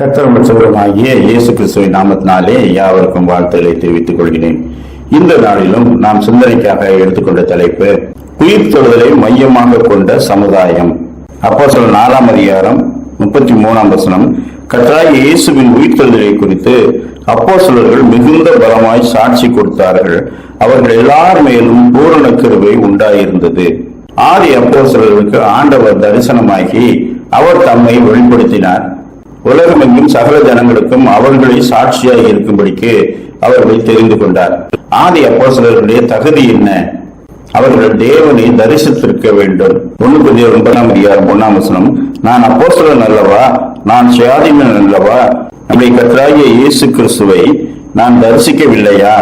கத்தரமல் இயேசு கிறிஸ்துவின் நாமத்தினாலே யாவருக்கும் வாழ்த்துக்களை தெரிவித்துக் கொள்கிறேன். இந்த நாளிலும் நாம் சிந்தனைக்காக எடுத்துக்கொண்ட தலைப்பு உயிர் தொழுதலை மையமாக கொண்ட சமுதாயம். அப்போ சொல் நாலாம் அதிகாரம் முப்பத்தி மூணாம் வசனம் கத்தராகிய இயேசுவின் உயிர் தொழுதலை குறித்து அப்போ மிகுந்த பலமாய் சாட்சி கொடுத்தார்கள். அவர்கள் எல்லார் மேலும் பூரண கருவை உண்டாயிருந்தது. ஆதி அப்போஸ்தலர்களுக்கு ஆண்டவர் தரிசனமாகி அவர் தம்மை வெளிப்படுத்தினார். உலகமெங்கும் சகல ஜனங்களுக்கும் அவர்களை சாட்சியாய் இருக்கும்படிக்கு அவர்கள் தெரிந்து கொண்டார். ஆதி அப்போசலர்களுடைய தகுதி என்ன? அவர்கள் தேவனை தரிசித்திருக்க வேண்டும். ஒண்ணு புதிய ஒன்பதாம் அதிகாரம் ஒன்னாம் வசனம் நான் அப்போசலன் அல்லவா? நான் சுயாதீனன் அல்லவா? நம்மை கற்றாகிய இயேசு கிறிஸ்துவை நான் தரிசிக்கவில்லையா?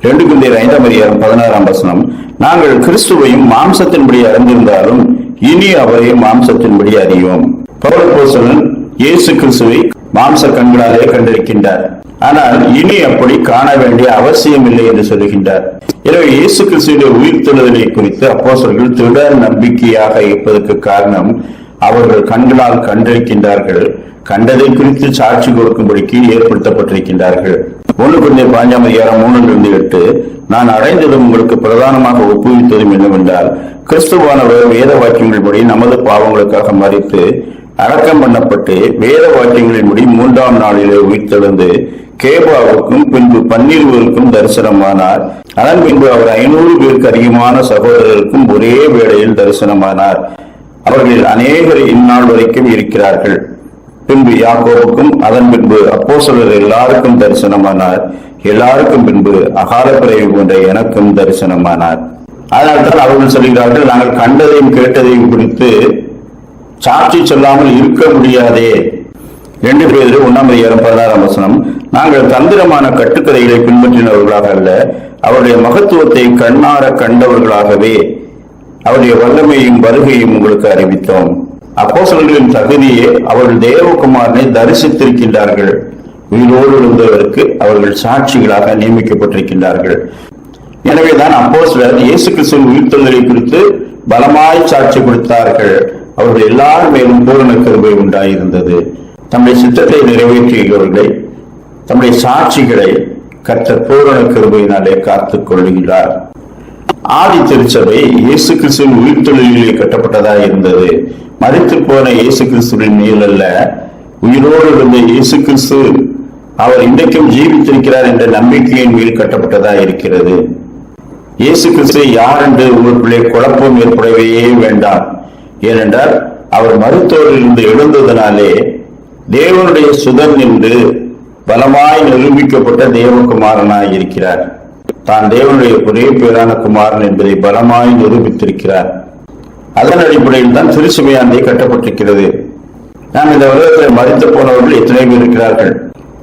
ரெண்டு குந்தியர் ஐந்தாம் அதிகாரம் பதினாறாம் வசனம் நாங்கள் கிறிஸ்துவையும் மாம்சத்தின்படி அறிந்திருந்தாலும் இனி அவரை மாம்சத்தின்படி அறியோம் பௌரப்போசலன் இயேசு கிறிஸ்துவை மாம்ச கண்களாலே கண்டிருக்கின்றார். ஆனால் இனி அப்படி காண வேண்டிய அவசியம் இல்லை என்று சொல்லுகின்றார். எனவே இயேசு கிறிஸ்துடைய உயிர்த்தெழுதலை குறித்து அப்போசர்கள் திடர் நம்பிக்கையாக இருப்பதற்கு காரணம் அவர்கள் கண்களால் கண்டிருக்கின்றார்கள். கண்டதை குறித்து சாட்சி கொடுக்கும்படிக்கு ஏற்படுத்தப்பட்டிருக்கின்றார்கள். ஒன்று குழந்தை பாஞ்சாம் அதிகாரம் மூணிலிருந்து எட்டு நான் அடைந்ததும் உங்களுக்கு பிரதானமாக ஒப்புவித்ததும் என்னவென்றால் கிறிஸ்துவானவர் வேத வாக்கியங்களின்படி நமது பாவங்களுக்காக மறித்து அடக்கம் பண்ணப்பட்டு வேத வாக்கியங்களின்படி மூன்றாம் நாளிலே உயிர்த்தெழுந்து கேபாவுக்கும் பின்பு பன்னிருவருக்கும் தரிசனமானார். அதன் பின்பு அவர் ஐநூறு பேருக்கு அதிகமான சகோதரருக்கும் ஒரே வேளையில் தரிசனமானார். அவர்களில் அநேகர் இந்நாள் வரைக்கும் இருக்கிறார்கள். பின்பு யாக்கோவுக்கும் அதன் பின்பு அப்போசலர் எல்லாருக்கும் தரிசனமானார். எல்லாருக்கும் பின்பு அகால போன்ற எனக்கும் தரிசனமானார். அதனால்தான் அவர்கள் சொல்கிறார்கள் நாங்கள் கண்டதையும் கேட்டதையும் குறித்து சாட்சி சொல்லாமல் இருக்க முடியாதே. ரெண்டு பேர் ஒன்னாம் அதிகாரம் பதினாறாம் வசனம் நாங்கள் தந்திரமான கட்டுக்கதைகளை பின்பற்றினவர்களாக அல்ல அவருடைய மகத்துவத்தை கண்ணார கண்டவர்களாகவே. அவருடைய வல்லமையும் வருகையும் உங்களுக்கு அறிவித்தோம். அப்போஸ்தலர்களின் தகுதியே அவர்கள் தேவகுமாரனை தரிசித்திருக்கின்றார்கள். உயிரோடு இருந்தவருக்கு அவர்கள் சாட்சிகளாக நியமிக்கப்பட்டிருக்கின்றார்கள். எனவேதான் அப்போஸ்தலர் இயேசு கிறிஸ்துவின் உயிர்த்தொழிலை குறித்து பலமாய் சாட்சி கொடுத்தார்கள். அவர்கள் எல்லார் மேலும் பூரண கருவை உண்டாயிருந்தது. தம்முடைய சித்தத்தை நிறைவேற்றியவர்களை தம்முடைய சாட்சிகளை கர்த்தர் பூரண கருவையினாலே காத்துக் கொள்ளுகிறார் ஆதி திருச்சபை இயேசு கிறிஸ்துவின் உயிர்த்தொழிலே கட்டப்பட்டதாக இருந்தது. மறித்து போன இயேசு கிறிஸ்துவின் மேல் அல்ல உயிரோடு இருந்த இயேசு கிறிஸ்து அவர் இன்றைக்கும் ஜீவித்திருக்கிறார் என்ற நம்பிக்கையின் மேல் கட்டப்பட்டதாக இருக்கிறது. இயேசு கிறிஸ்து யார் என்று உங்களுக்குள்ளே குழப்பம் ஏற்படவே வேண்டாம். ஏனென்றால் அவர் மருத்துவரிலிருந்து எழுந்ததனாலே தேவனுடைய சுதன் என்று பலமாய் நிரூபிக்கப்பட்ட தேவகுமாரனாய் இருக்கிறார். தான் தேவனுடைய ஒரே பேரான குமாரன் என்பதை பலமாய் நிரூபித்திருக்கிறார். அதன் அடிப்படையில் தான் திருச்சுமையாந்தை கட்டப்பட்டிருக்கிறது. நாம் இந்த உலகத்தில் மறித்து போனவர்கள் எத்தனை பேர் இருக்கிறார்கள்?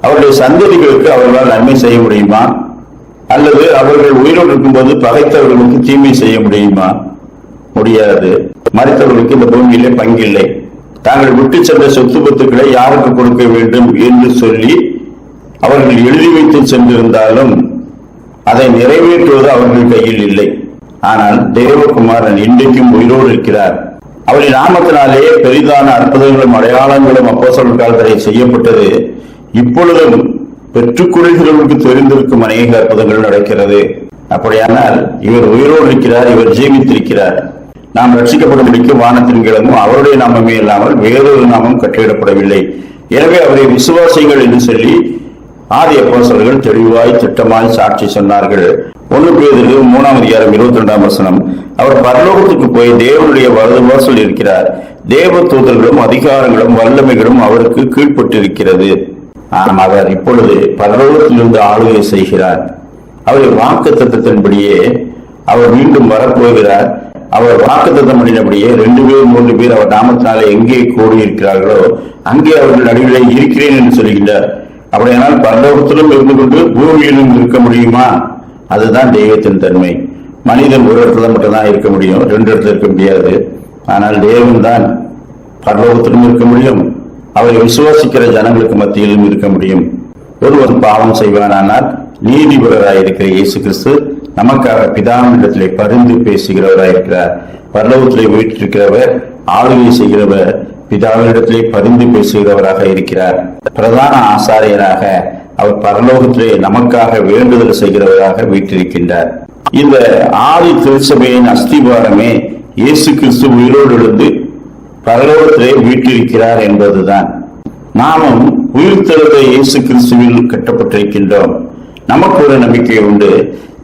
அவருடைய சந்ததிகளுக்கு அவர்களால் நன்மை செய்ய முடியுமா? அல்லது அவர்கள் உயிரோடு இருக்கும்போது பகைத்தவர்களுக்கு தீமை செய்ய முடியுமா? முடியாது. மறைத்தவர்களுக்கு இந்த பூமியிலே பங்கில்லை. தாங்கள் விட்டு சென்ற சொத்து பத்துக்களை யாருக்கு கொடுக்க வேண்டும் என்று சொல்லி அவர்கள் எழுதி வைத்து சென்றிருந்தாலும் அதை நிறைவேற்றுவது அவர்கள் கையில் இல்லை. ஆனால் தேவகுமாரன் இன்றைக்கும் உயிரோடு இருக்கிறார். அவரின் நாமத்தினாலே பெரிதான அற்புதங்களும் அடையாளங்களும் அப்போசல் காலத்திலே செய்யப்பட்டது. இப்பொழுதும் பெற்றுக்கொள்கிறவர்களுக்கு தெரிந்திருக்கும் அநேக அற்புதங்கள் நடக்கிறது. அப்படியானால் இவர் உயிரோடு இருக்கிறார் இவர் ஜீவித்திருக்கிறார். நாம் ரட்சிக்கப்படும்படிக்கு வானத்தின் கிழமும் அவருடைய நாமமே இல்லாமல் வேறொரு நாமம் கட்டிடப்படவில்லை. எனவே அவரை விசுவாசிகள் என்று சொல்லி ஆதி அப்போசர்கள் தெளிவாய் திட்டமாய் சாட்சி சொன்னார்கள். ஒன்று பேருக்கு மூணாம் அதிகாரம் இருபத்தி ரெண்டாம் வசனம். அவர் பரலோகத்துக்கு போய் தேவனுடைய வலது வாசல் இருக்கிறார் தேவ தூதர்களும் அதிகாரங்களும் வல்லமைகளும் அவருக்கு கீழ்ப்பட்டிருக்கிறது. ஆனால் அவர் இப்பொழுது பரலோகத்திலிருந்து ஆளுகை செய்கிறார். அவருடைய வாக்கு தத்துவத்தின்படியே அவர் மீண்டும் வரப்போகிறார். அவர் வாக்குத்தத்தம் பண்ணினபடியே ரெண்டு பேர் மூன்று பேர் அவர் நாமத்தினாலே எங்கே கூடியிருக்கிறார்களோ அங்கே அவர்கள் நடுவிலே இருக்கிறேன் என்று சொல்கின்றார். அப்படியானால் பரலோகத்திலும் இருந்து கொண்டு பூமியிலும் இருக்க முடியுமா? அதுதான் தெய்வத்தின் தன்மை. மனிதன் ஒரு இடத்துல மட்டும்தான் இருக்க முடியும் ரெண்டு இடத்துல இருக்க முடியாது. ஆனால் தேவன் தான் பரலோகத்திலும் இருக்க முடியும். அவரை விசுவாசிக்கிற ஜனங்களுக்கு மத்தியிலும் இருக்க முடியும். ஒருவன் பாவம் செய்வானானால் நீதிபரராய் இருக்கிற இயேசு கிறிஸ்து நமக்காக பிதாவினிடத்திலே பரிந்து பேசுகிறவராய் இருக்கிறார் பரலோகத்திலே வீட்டிருக்கிறவர் ஆளுகை செய்கிறவர் பிதாவினிடத்திலே பரிந்து பேசுகிறவராக இருக்கிறார். பிரதான ஆசாரியராக அவர் பரலோகத்திலே நமக்காக வேண்டுதல் செய்கிறவராக வீட்டிருக்கின்றார் இந்த ஆதி திருச்சபையின் அஸ்திபாரமே இயேசு கிறிஸ்து உயிரோடு இருந்து பரலோகத்திலே வீற்றிருக்கிறார் என்பதுதான். நாமும் உயிர்த்தெழுந்த இயேசு கிறிஸ்துவில் கட்டப்பட்டிருக்கின்றோம். நமக்கு ஒரு நம்பிக்கை உண்டு.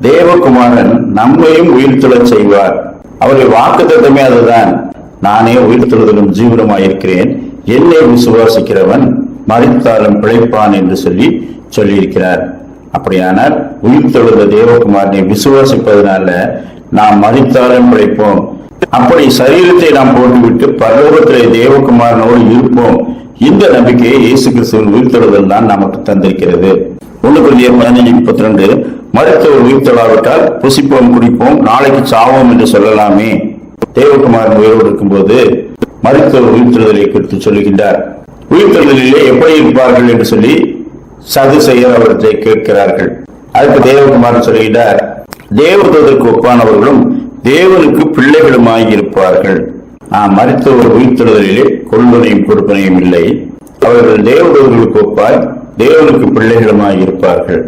தேவகுமாரன் நம்மையும் உயிர்த்தெழச் செய்வார். அவருடைய வாக்குத்தத்தமே அதுதான். நானே உயிர்த்தெழுதலும் ஜீவனமாயிருக்கிறேன். என்னை விசுவாசிக்கிறவன் மறித்தாலும் பிழைப்பான் என்று சொல்லி சொல்லியிருக்கிறார். அப்படியானால் உயிர்த்தெழுந்த தேவகுமாரனை விசுவாசிப்பதனால நாம் மறித்தாலும் பிழைப்போம். அப்படி சரீரத்தை நாம் போட்டுவிட்டு பரலோகத்திலே தேவகுமாரனோடு இருப்போம். இந்த நம்பிக்கையை இயேசு கிறிஸ்துவின் உயிர்த்தெழுதல் தான் நமக்கு தந்திருக்கிறது. ஒன்று குருதிய பதினஞ்சு முப்பத்தி ரெண்டு மருத்துவர் உயிர்த்தெழாவிட்டால் புசிப்போம் குடிப்போம் நாளைக்கு சாவோம் என்று சொல்லலாமே. தேவகுமாரன் உயிரோடு இருக்கும்போது மருத்துவர் உயிர்த்தெழுதலை குறித்து சொல்லுகின்றார். உயிர்த்தெழுதலிலே எப்படி இருப்பார்கள் என்று சொல்லி சதுசெயர் அவர்களை கேட்கிறார்கள். அதுக்கு தேவகுமாரன் சொல்லுகின்றார் தேவதற்கு ஒப்பானவர்களும் தேவனுக்கு பிள்ளைகளுமாய் இருப்பார்கள். நான் மருத்துவர் உயிர்த்தெழுதலிலே கொள்வனையும் கொடுப்பனையும் இல்லை. அவர்கள் தேவதூதர்களுக்கு ஒப்பாய் தேவனுக்கு பிள்ளைகளுமாய் இருப்பார்கள்.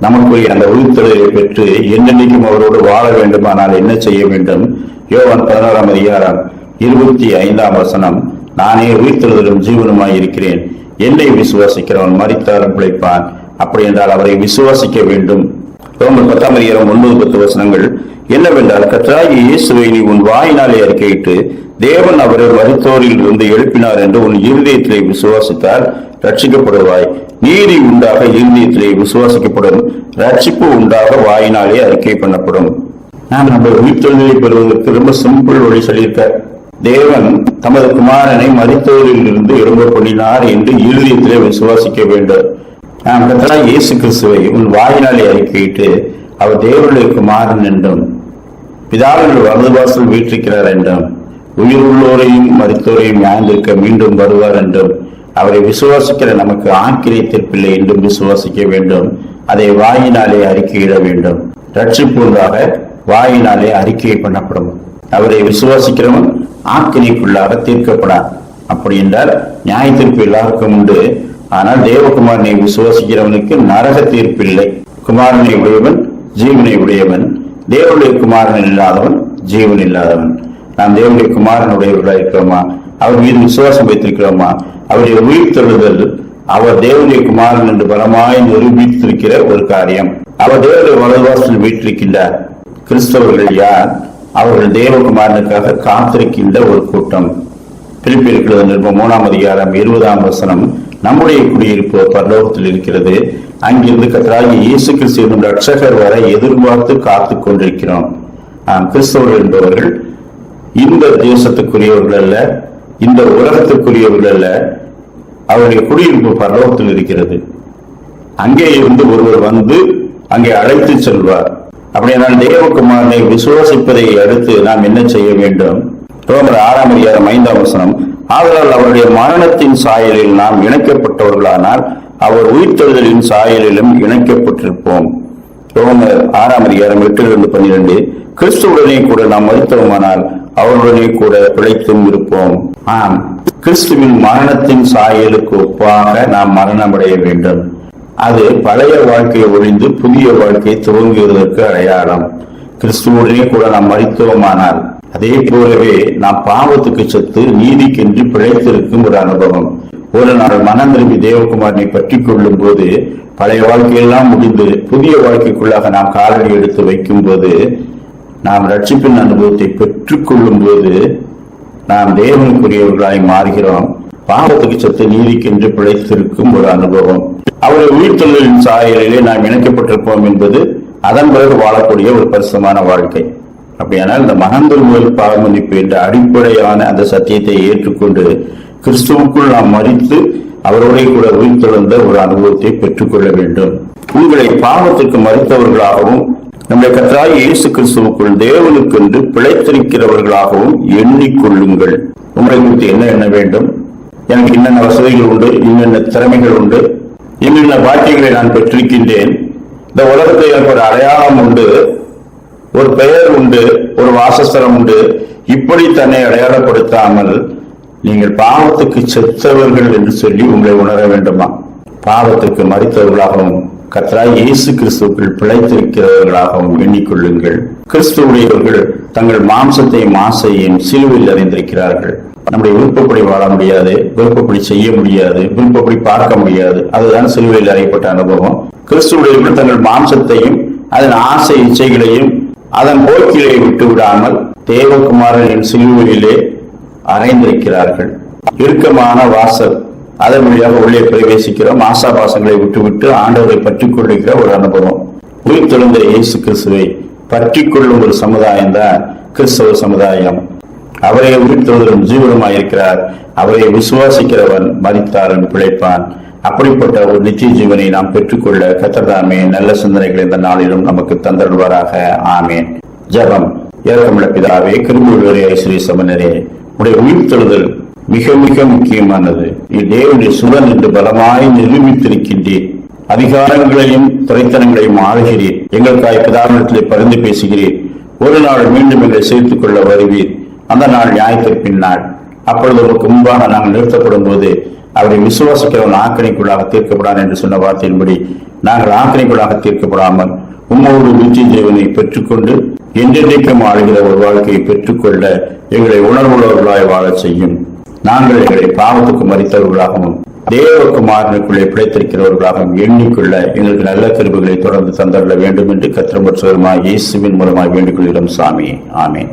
நமக்குரிய அந்த உயிர்த்தெழுதலை பெற்று என்னென்னைக்கும் அவரோடு வாழ வேண்டுமானால் என்ன செய்ய வேண்டும்? யோவான் பதினோராம் அதிகாரம் இருபத்தி ஐந்தாம் வசனம். நானே உயிர்த்தெழுதலும் ஜீவனுமாய் இருக்கிறேன். என்னை விசுவாசிக்கிறவன் மறித்தாலும் பிழைப்பான். அப்படி என்றால் அவரை விசுவாசிக்க வேண்டும். ரோமர் பத்தாம் அதிகாரம் ஒன்பது பத்து வசனங்கள். என்னவென்றால் கர்த்தராகிய இயேசுவை நீ உன் வாயினாலே அறிக்கையிட்டு தேவன் அவரை மருத்துவரில் இருந்து எழுப்பினார் என்று உன் இருதயத்திலே விசுவாசித்தால் ரட்சிக்கப்படுவாய். நீதி உண்டாக இருதயத்திலே விசுவாசிக்கப்படும். ரட்சிப்பு உண்டாக வாயினாலே அறிக்கை பண்ணப்படும். நாம் நம்ம உயிர்த்தொழிலை பெறுவதற்கு ரொம்ப சிம்பிள் வழி சொல்லியிருக்கார் தேவன் தமது குமாரனை மருத்துவரில் இருந்து எழும்ப பண்ணினார் என்று இருதயத்திலே விசுவாசிக்க வேண்டும். நாம் கத்தலா இயேசு கிறிஸ்துவை உன் வாயினாலே அறிக்கையிட்டு அவர் தேவனுடைய குமாரன் என்றும் பிதாவின் வலது வாசல் வீற்றிருக்கிறார் என்றும் உயிர் உள்ளோரையும் மருத்துவரையும் ஞாந்திருக்க மீண்டும் வருவார் என்றும் அவரை விசுவாசிக்கிற நமக்கு ஆக்கிரை தீர்ப்பில்லை என்றும் விசுவாசிக்க வேண்டும். அதை வாயினாலே அறிக்கையிட வேண்டும். ரட்சிப்பூர்வாக வாயினாலே அறிக்கை பண்ணப்படும். அவரை விசுவாசிக்கிறவன் ஆக்கிரிக்குள்ளாக தீர்க்கப்படான். அப்படி என்றால் நியாய தீர்ப்பு எல்லாருக்கும் உண்டு. ஆனால் தேவகுமாரனை விசுவாசிக்கிறவனுக்கு நரக தீர்ப்பில்லை குமாரனை உடையவன் ஜீவனை உடையவன். தேவனுடைய குமாரன் இல்லாதவன் ஜீவன் இல்லாதவன். நாம் தேவனுடைய குமாரனுடையவர்களாக இருக்கிறோமா அவர் மீது விசுவாசம் வைத்திருக்கிறோமா? அவருடைய உயிர் தொழுதல் அவர் தேவனுடைய குமாரன் என்று பலமாய் நிரூபித்திருக்கிற ஒரு காரியம். அவர் தேவனுடைய வலதுவாசல் வீட்டிருக்கின்றார் கிறிஸ்தவர்கள் யார்? அவர்கள் தேவகுமாரனுக்காக காத்திருக்கின்ற ஒரு கூட்டம். பிலிப்பியிருக்கிறது நிருபம் மூணாம் அதிகாரம் இருபதாம் வசனம். நம்முடைய குடியிருப்பு பரலோகத்தில் இருக்கிறது. அங்கிருந்து கத்தராகி இயேசு கிறிஸ்து என்னும் ரட்சகர் வரை எதிர்பார்த்து காத்து கொண்டிருக்கிறோம். கிறிஸ்தவர்கள் என்பவர்கள் இந்த தேசத்துக்குரியவர்கள் அல்ல இந்த உலகத்துக்குரியவர்கள் அல்ல அவருடைய குடியிருப்பு பரலோகத்தில் இருக்கிறது. அங்கே இருந்து ஒருவர் வந்து அங்கே அழைத்து செல்வார். அப்படியானால் தேவகுமாரனை விசுவாசிப்பதை அடுத்து நாம் என்ன செய்ய வேண்டும்? ரோமர் ஆறாம் அதிகாரம் ஐந்தாம் வசனம் ஆதலால் அவருடைய மரணத்தின் சாயலில் நாம் இணைக்கப்பட்டவர்களானால் அவர் உயிர்த்தெழுதலின் சாயலிலும் இணைக்கப்பட்டிருப்போம். ரோமர் ஆறாம் அதிகாரம் எட்டிலிருந்து பன்னிரண்டு கிறிஸ்துவுடனே கூட நாம் மருத்துவமானால் அவனுடனே கூட பிழைத்தும் இருப்போம். ஆம். கிறிஸ்துவின் மரணத்தின் சாயலுக்கு ஒப்பாக நாம் மரணமடைய வேண்டும். அது பழைய வாழ்க்கையை ஒழிந்து புதிய வாழ்க்கையை துவங்குவதற்கு அடையாளம். கிறிஸ்துவுடனே கூட நாம் மறித்துவமானால் அதே போலவே நாம் பாவத்துக்கு செத்து நீதிக்கென்று பிழைத்திருக்கும் ஒரு அனுபவம். ஒரு நாள் மனம் திரும்பி தேவகுமாரனை பற்றி கொள்ளும் போது பழைய வாழ்க்கையெல்லாம் முடிந்து புதிய வாழ்க்கைக்குள்ளாக நாம் காலடி எடுத்து வைக்கும் போது நாம் ரட்சிப்பின் அனுபவத்தை பெற்றுக்கொள்ளும் போது நாம் தேவனுக்குரியவர்களாய் மாறுகிறோம். பாவத்துக்கு சத்து நீதிக்கென்று பிழைத்திருக்கும் ஒரு அனுபவம். அவருடைய உயிர்த்தொழிலின் சாயலிலே நாம் இணைக்கப்பட்டிருப்போம் என்பது அதன் பிறகு வாழக்கூடிய ஒரு பரிசுமான வாழ்க்கை. அப்படியானால் இந்த மகந்தொருமுதல் பாவமன்னிப்பு என்ற அடிப்படையான அந்த சத்தியத்தை ஏற்றுக்கொண்டு கிறிஸ்துவுக்குள் நாம் மறித்து அவருடைய கூட உயிர்த்தெழுந்த ஒரு அனுபவத்தை பெற்றுக்கொள்ள வேண்டும். உங்களை பாவத்திற்கு மறுத்தவர்களாகவும் நம்முடைய கத்தராய் இயேசு கிறிஸ்துவுக்குள் தேவனுக்கென்று பிழைத்திருக்கிறவர்களாகவும் எண்ணிக்கொள்ளுங்கள். உங்களை குறித்து என்ன எண்ண வேண்டும்? எனக்கு என்னென்ன வசதிகள் உண்டு? என்னென்ன திறமைகள் உண்டு? என்னென்ன பாக்கியங்களை நான் பெற்றிருக்கின்றேன்? இந்த உலகத்தில் எனக்கு ஒரு அடையாளம் உண்டு ஒரு பெயர் உண்டு ஒரு வாசஸ்தலம் உண்டு. இப்படி தன்னை அடையாளப்படுத்தாமல் நீங்கள் பாவத்துக்கு செத்தவர்கள் என்று சொல்லி உங்களை உணர வேண்டுமா? பாவத்துக்கு மறித்தவர்களாகவும் கத்தராய் இயேசு கிறிஸ்துவுக்குள் பிழைத்திருக்கிறவர்களாகவும் எண்ணிக்கொள்ளுங்கள். கிறிஸ்துவுடையவர்கள் தங்கள் மாம்சத்தையும் ஆசையையும் சிலுவையில் அறிந்திருக்கிறார்கள் நம்முடைய விருப்பப்படி வாழ முடியாது விருப்பப்படி செய்ய முடியாது விருப்பப்படி பார்க்க முடியாது. அதுதான் சிலுவையில் அறையப்பட்ட அனுபவம். கிறிஸ்துவுடையவர்கள் தங்கள் மாம்சத்தையும் அதன் ஆசை இச்சைகளையும் அதன் போக்கிலே விட்டு விடாமல் தேவகுமாரனின் சிலுவையிலே அறைந்திருக்கிறார்கள். இறுக்கமான வாசல் அதன் வழியாக உள்ளே பிரவேசிக்கிறோம். ஆசாபாசங்களை விட்டுவிட்டு ஆண்டவரை பற்றிக் கொள்ளுகிற ஒரு அனுபவம். உயிர்த்தெழுந்த இயேசு கிறிஸ்துவை பற்றி கொள்ளும் ஒரு சமுதாயம் தான் கிறிஸ்தவ சமுதாயம். அவரே உயிர்த்தெழுதலும் ஜீவனமாயிருக்கிறார். அவரை விசுவாசிக்கிறவன் மறித்தாரன் பிழைப்பான். அப்படிப்பட்ட ஒரு நித்திய ஜீவனை நாம் பெற்றுக்கொள்ள கத்தர்தாமே நல்ல சிந்தனைகள் இந்த நாளிலும் நமக்கு தந்தருள்வாராக. ஆமேன். ஜெபம். இறக்கமுள்ள பிதாவே கிருபுடைய ஸ்ரீ சமனரே உடைய உயிர்த்தெழுதல் மிக மிக முக்கியமானது. தேவனுடைய சுடன் என்று பலமாய் நிரூபித்திருக்கின்றேன். அதிகாரங்களையும் துறைத்தனங்களையும் ஆளுகிறீர் எங்களுக்காய் பிதாவிடத்திலே பரிந்து பேசுகிறேன். ஒரு நாள் மீண்டும் எங்களை சேர்த்துக் கொள்ள வருவீர். அந்த நாள் நியாயத்திற்பின் நாள் அப்பொழுது உமக்கு முன்பாக நாங்கள் நிறுத்தப்படும் போது அவரை விசுவாசிக்கிறவன் ஆக்கணிக்குள்ளாக தீர்க்கப்படான் என்று சொன்ன வார்த்தையின்படி நாங்கள் ஆக்கணிக்குள்ளாக தீர்க்கப்படாமல் உம்மோடு வீழ்ச்சி தேவனை பெற்றுக்கொண்டு என்றென்றைக்கும் ஆளுகிற ஒரு வாழ்க்கையை பெற்றுக்கொள்ள எங்களை உணர்வுள்ளவர்களாய் வாழச் செய்யும். நாங்கள் எங்களை பாவத்துக்கு மறித்தவர்களாகவும் தேவகுமாரனுக்குள்ளே பிழைத்திருக்கிறவர்களாகவும் எண்ணிக்கொள்ள எங்களுக்கு நல்ல கருவுகளை தொடர்ந்து தந்தள்ள வேண்டும் என்று கத்திரமற்றவருமாய் இயேசுவின் மூலமாய் வேண்டிக் கொள்கிறோம் சாமி. ஆமேன்.